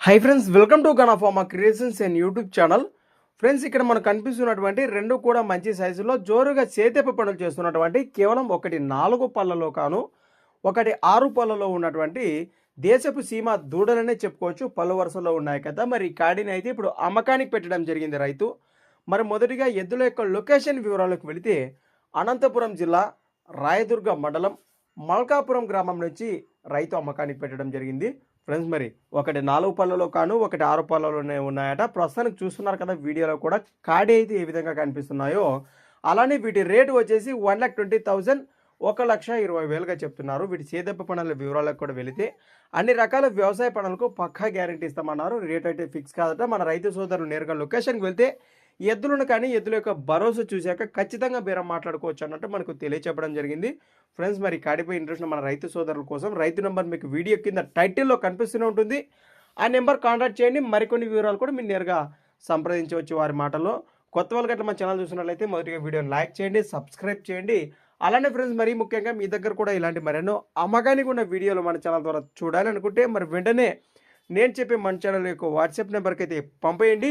High friends welcome to గనాఫామా creations and YouTube channel friends ఇక్కడ మనకు కనిపిస్తున్నటువంటి రెండు కూడా మంచి సైజులో జోరుగా చేతెప్ప పనులు చేస్తున్నటువంటి కేవలం ఒకటి నాలుగు పళ్ళలో కాను ఒకటి ఆరు పళ్ళలో ఉన్నటువంటి దేశపు సీమ దూడలనే చెప్పుకోవచ్చు. పళ్ళు వరుసలో ఉన్నాయి కదా మరి కాడిని అయితే ఇప్పుడు అమ్మకానికి పెట్టడం జరిగింది రైతు. మరి మొదటిగా ఎద్దుల యొక్క లొకేషన్ వివరాలకు వెళితే అనంతపురం జిల్లా రాయదుర్గ మండలం మల్కాపురం గ్రామం నుంచి రైతు అమ్మకానికి పెట్టడం జరిగింది. ఫ్రెండ్స్ మరి ఒకటి నాలుగు పళ్ళలో కాను ఒకటి ఆరు పళ్ళలోనే ఉన్నాయట. ప్రస్తుతానికి చూస్తున్నారు కదా వీడియోలో కూడా కాడి అయితే ఏ విధంగా కనిపిస్తున్నాయో. అలానే వీటి రేటు వచ్చేసి వన్ ల్యాక్ ట్వంటీ థౌజండ్ ఒక లక్ష ఇరవై వేలుగా చెప్తున్నారు. వీటి చేదెప్ప పనుల వివరాలకు కూడా వెళితే అన్ని రకాల వ్యవసాయ పనులకు పక్కా గ్యారంటీ ఇస్తామన్నారు. రేట్ అయితే ఫిక్స్ కాదట. మన రైతు సోదరులు నేరుగా లొకేషన్కి వెళ్తే ఎద్దులను కానీ ఎద్దుల యొక్క భరోసా చూశాక ఖచ్చితంగా బేరం మాట్లాడుకోవచ్చు అన్నట్టు మనకు తెలియచెప్పడం జరిగింది. ఫ్రెండ్స్ మరి కాడిపై ఇంట్రెస్ట్ మన రైతు సోదరుల కోసం రైతు నెంబర్ మీకు వీడియో కింద టైటిల్లో కనిపిస్తూనే ఉంటుంది. ఆ నెంబర్ కాంటాక్ట్ చేయండి. మరికొన్ని వివరాలు కూడా మీరు నేరుగా సంప్రదించవచ్చు వారి మాటలో కొత్త వాళ్ళకి అట్లా మన ఛానల్ చూసినట్లయితే మొదటిగా వీడియోని లైక్ చేయండి సబ్స్క్రైబ్ చేయండి. అలానే ఫ్రెండ్స్ మరీ ముఖ్యంగా మీ దగ్గర కూడా ఇలాంటి మరెన్నో అమ్మగానికి ఉన్న వీడియోలు మన ఛానల్ ద్వారా చూడాలనుకుంటే మరి వెంటనే నేను చెప్పే మన ఛానల్ యొక్క వాట్సాప్ నెంబర్కి అయితే పంపేయండి.